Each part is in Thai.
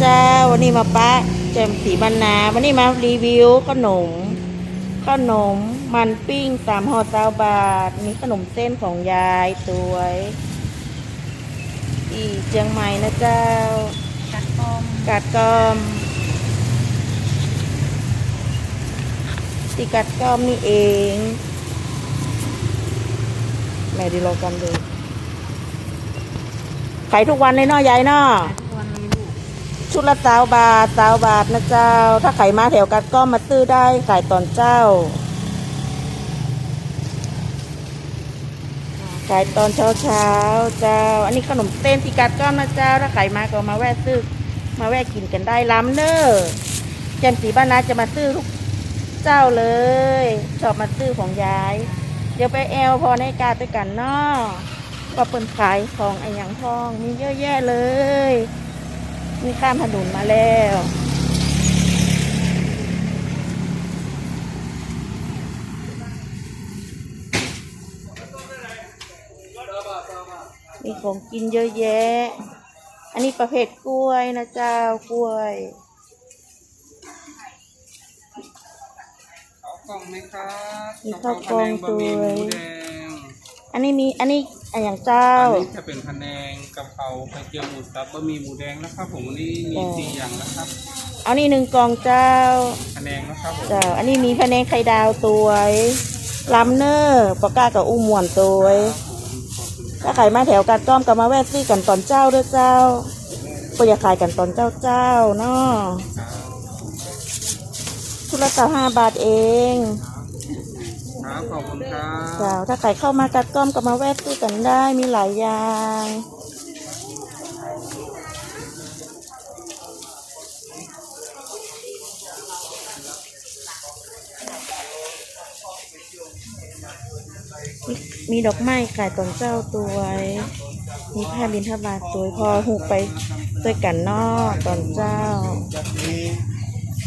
เจ้า วันนี้มาปะแจมสีบรรณา วันนี้มารีวิวขนม ขนมมันปิ้งสามห่อเจ้าบาทมีขนมเส้นของยายสวย อีเจียงใหม่นะเจ้า กัดกอมกาดกอมตีกัดกอมนี่เองแม่ดีรอกันดูขายทุกวันเลยเนาะยายเนาะ ทุกวันเลยลูก ชุดละสาวบาทสาวบาทนะเจ้า ถ้าไขายมาแถวกัดก้อมมาตื้อได้ขายตอนเจ้า ขายตอนเช้าเช้าเจ้า อันนี้ขนมเส้นที่กัดก้อมนะเจ้า ถ้าไขายมาก็มาแวะซื้อ มาแวะกินกันได้ล้ำเนอร์แจมสีบ้านนาจะมาซื้อทุกเจ้าเลย ชอบมาซื้อของยาย เดี๋ยวไปแอลพอในกาด้วยกันเนาะก็เปินขายของไอ้หยังทองมีเยอะแยะเลย มีข้ามถนนมาแล้วมีของกินเยอะแยะ อันนี้ประเภทกล้วยนะเจ้ากล้วยข้าวกล่องไหมครับมีข้าวกล่องบะหมี่หสวยมูแดง อันนี้มีอันนี้อันอย่างเจ้า อันนี้จะเป็นพะแนงกะเพราไข่เจียวหมูสับบะหมี่หมูแดงนะครับผมวันนี้มีอ๋อสี่อย่างนะครับ เอานี่หนึ่งกล่องเจ้าพะแนงนะครับผมเจ้า อันนี้มีพะแนงไข่ดาวตัวล้ำเนอร์ปากกากับอุ้มหมวนตัวผมขอบคุณถ้าขายมาแถวกัดก้อมกับมาแวะซื้อกันตอนเจ้าเด้อเจ้าก็อย่าขายกันตอนเจ้าเจ้าเนาะชุดละเจ้าห้าบาทเอง ครับขอบคุณครับเจ้าถ้าใครเข้ามากัดก้อมก็มาแวะซื้อกันได้มีหลายอย่างมีดอกไม้ขายตอนเจ้าตัวมีผ้าบินทบาทสวยพอหูไปด้วยกันนอกตอนเจ้า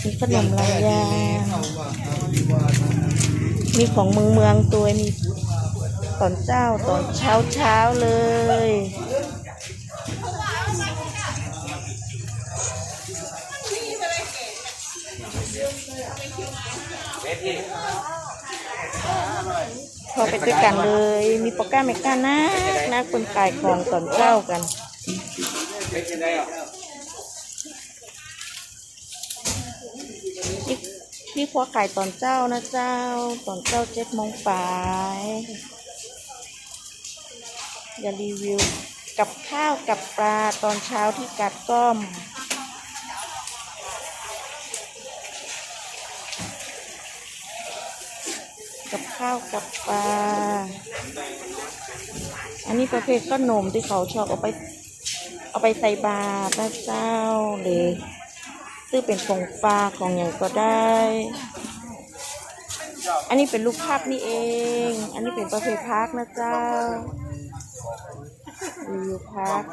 มีขนมหลายอย่าง มีของเมืองเมืองตัวมีตอนเจ้าตอนเช้าเช้าเลย พอไปด้วยกันเลย มีปอกก้าเมก้านะนะคนขายของตอนเจ้ากัน พี่ครัวขายตอนเจ้านะเจ้า ตอนเจ้าเจ็ดโมงปลายอย่ารีวิวกับข้าวกับปลาตอนเช้าที่กัดก้อม กับข้าวกับปลา อันนี้ประเภทขนมที่เขาชอบเอาไป เอาไปใส่บาตรนะเจ้าหรือ ซื้อเป็นของฝากของอย่างก็ได้ อันนี้เป็นลูกภาพนี่เอง อันนี้เป็นประเภทพักนะเจ้ารีวิวพัก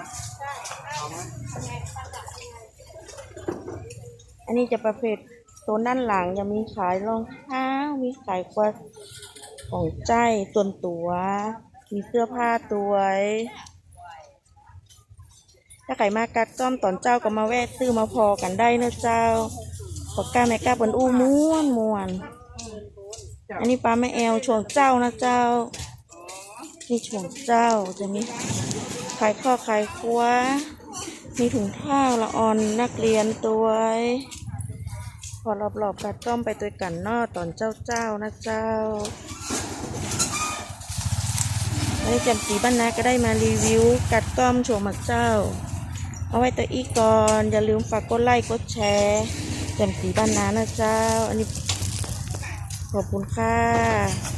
อันนี้จะประเภทโซนด้านหลังยังมีขายรองเท้ามีขายกว่าของใจส่วนตัว มีเสื้อผ้าตัว ถ้าใครมากัดก้อมตอนเจ้าก็มาแวะซื้อมาพอกันได้นะเจ้าปากกาแม่กาบนอู้ม้วนม้วน อันนี้ปลาแม่แอลช่วงเจ้านะเจ้า นี่ช่วงเจ้าจะมีขายข้อขายครัวมีถุงเท้าละออนนักเรียนตัวพอรอบๆกัดก้อมไปตัวกันนอตอนเจ้าเจ้านะเจ้าวันนี้จำสีบ้านนาก็ได้มารีวิว กัดก้อมโชว์หมักเจ้า เอาไว้ตัวอีกก่อน อย่าลืมฝากกดไลค์กดแชร์จำสีบ้านนานะเจ้า อันนี้ขอบคุณค่ะ